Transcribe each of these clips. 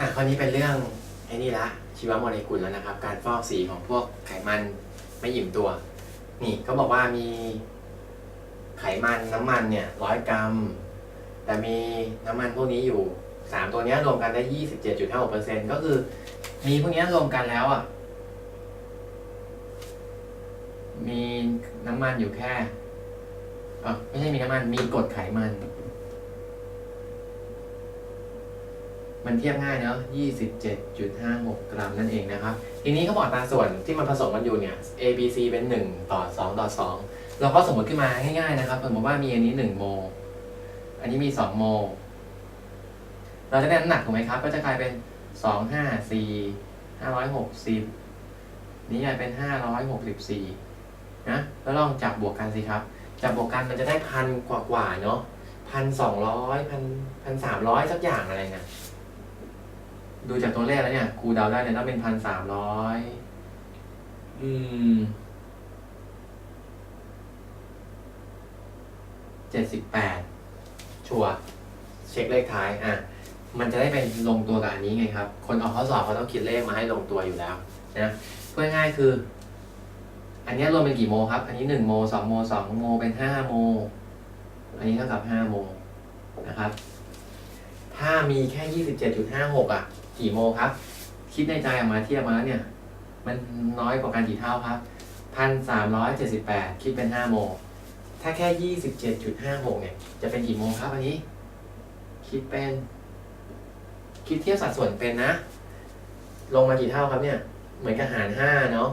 อะข้อนี้เป็นเรื่องไอ้นี่ละชีวโมเลกุลแล้วนะครับ การฟอกสีของพวกไขมันไม่อิ่มตัว นี่เขาบอกว่ามีไขมันน้ำมันเนี่ยร้อยกรัม แต่มีน้ำมันพวกนี้อยู่สามตัวเนี้ยรวมกันได้ยี่สิบเจ็ดจุดห้าหกเปอร์เซ็นก็คือ มีพวกเนี้ยรวมกันแล้วอะ มีน้ำมันอยู่แค่อ๋อไม่ใช่มีน้ำมันมีกรดไขมัน มันเทียบง่ายเนอะ27.56 กรัมนั่นเองนะครับ ทีนี้เขาบอกตาส่วนที่มันผสมกันอยู่เนี่ย A B C เป็น 1 ต่อ 2 ต่อ 2 เราก็สมมติขึ้นมาง่ายๆนะครับสมมติว่ามีอันนี้ 1 โม อันนี้มี 2 โม เราจะได้น้ำหนักถูกไหมครับ ก็จะกลายเป็น 2 5 4 560 นี่กลายเป็น 564 นะ แล้วลองจับบวกกันสิครับ จับบวกกันมันจะได้พันกว่าๆเนาะพันสองร้อยพันพันสามร้อยสักอย่างอะไรเนี่ย ดูจากตัวเลขแล้วเนี่ยครูเดาได้เนี่ยต้องเป็นพันสามร้อยอืมเจ็ดสิบแปดชัวเช็คเลขท้ายอะมันจะได้เป็นลงตัวกับอันนี้ไงครับ คนออกข้อสอบเขาต้องคิดเลขมาให้ลงตัวอยู่แล้วนะเพื่อง่ายคือ อันนี้รวมเป็นกี่โมครับ อันนี้หนึ่งโมสองโมสองโมเป็นห้าโม อันนี้เท่ากับห้าโมนะครับ ถ้ามีแค่ยี่สิบเจ็ดจุดห้าหกอะ กี่โมครับ คิดในใจออกมาเทียบมาแล้วเนี่ย มันน้อยกว่ากันกี่เท่าครับพันสามร้อยเจ็ดสิบแปดคิดเป็นห้าโม ถ้าแค่ยี่สิบเจ็ดจุดห้าหกเนี่ย จะเป็นกี่โมครับอันนี้ คิดเป็น คิดเทียบสัดส่วนเป็นนะ ลงมากี่เท่าครับเนี่ย เหมือนกับหารห้าเนาะ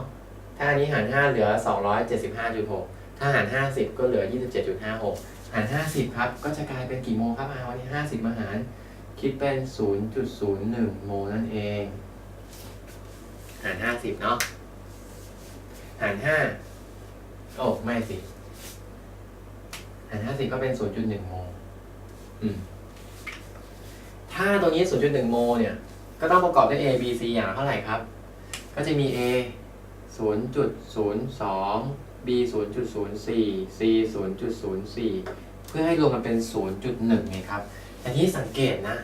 ถ้าอันนี้หารห้าเหลือสองร้อยเจ็ดสิบห้าจุดหกถ้าหารห้าสิบก็เหลือยี่สิบเจ็ดจุดห้าหกหารห้าสิบครับ ก็จะกลายเป็นกี่โมครับอาวันนี้ห้าสิบมาหาร คิดเป็น 0.01 โมลนั่นเอง หาร 50 เนาะ หาร 5 โอ้ ไม่สิ หาร 50 ก็เป็น 0.1 โมลอืม ถ้าตัวนี้ 0.1 โมลเนี่ย ก็ต้องประกอบด้วย A B C อย่างละเท่าไหร่ครับ ก็จะมี A 0.02 B 0.04 C 0.04 เพื่อให้รวมมันเป็น 0.1ไงครับแต่ที่สังเกตนะ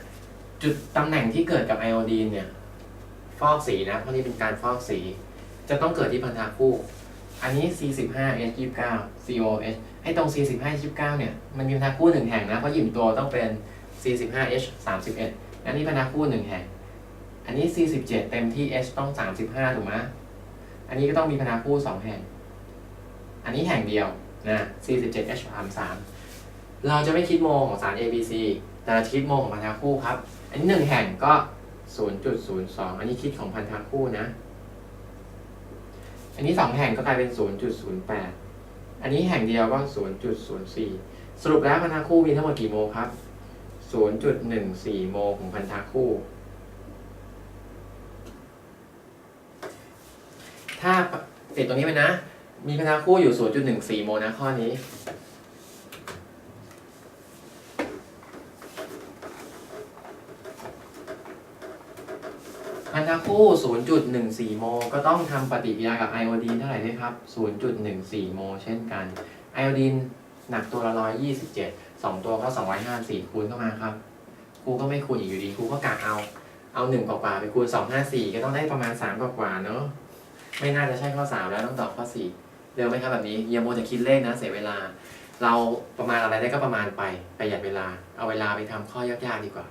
จุดตำแหน่งที่เกิดกับไอโอดีนเนี่ยฟอกสีนะเพราะนี่เป็นการฟอกสี จะต้องเกิดที่พันธะคู่ อันนี้ C15H29 COH ให้ตรง C15H29 เนี่ยมันมีพันธะคู่หนึ่งแห่งนะเพราะหยิมตัวต้องเป็น C15H31 อันนี้พันธะคู่หนึ่งแห่ง อันนี้ C17 เต็มที่ H ต้อง 35 ถูกไหมอันนี้ก็ต้องมีพันธะคู่สองแห่ง อันนี้แห่งเดียวนะ C17H33 เราจะไม่คิดโมของสาร ABC แต่เระคิดโมของพันธะคู่ครับ อันนี้หนึ่งแห่งก็ 0.02 อันนี้คิดของพันธะคู่นะ อันนี้สองแห่งก็กลายเป็น 0.08 อันนี้แห่งเดียวก็ 0.04 สรุปแล้วพันธะคู่มีทั้งหมดกี่โมครับ 0.14 โมของพันธะคู่ ถ้าติดตรงนี้ไปนะ มีพันธะคู่อยู่ 0.14 โมนะข้อนี้ พันธะคู่ 0.14 โมลก็ต้องทำปฏิกิริยากับไอโอดีนเท่าไหร่ด้วยครับ 0.14 โมลเช่นกัน ไอโอดีนหนักตัวละ 127 2 ตัวก็ 254 คูณเข้ามาครับ ครูก็ไม่คูณอีกอยู่ดีครูก็กะเอา เอา 1 กว่าๆไปคูณ 254 ก็ต้องได้ประมาณ 3 กว่าๆเนาะ ไม่น่าจะใช่ข้อ 3 แล้วต้องตอบข้อ 4 เร็วไหมครับแบบนี้อย่าโมจะคิดเลขนะเสียเวลา เราประมาณอะไรได้ก็ประมาณไปประหยัดเวลา เอาเวลาไปทำข้อยากๆดีกว่า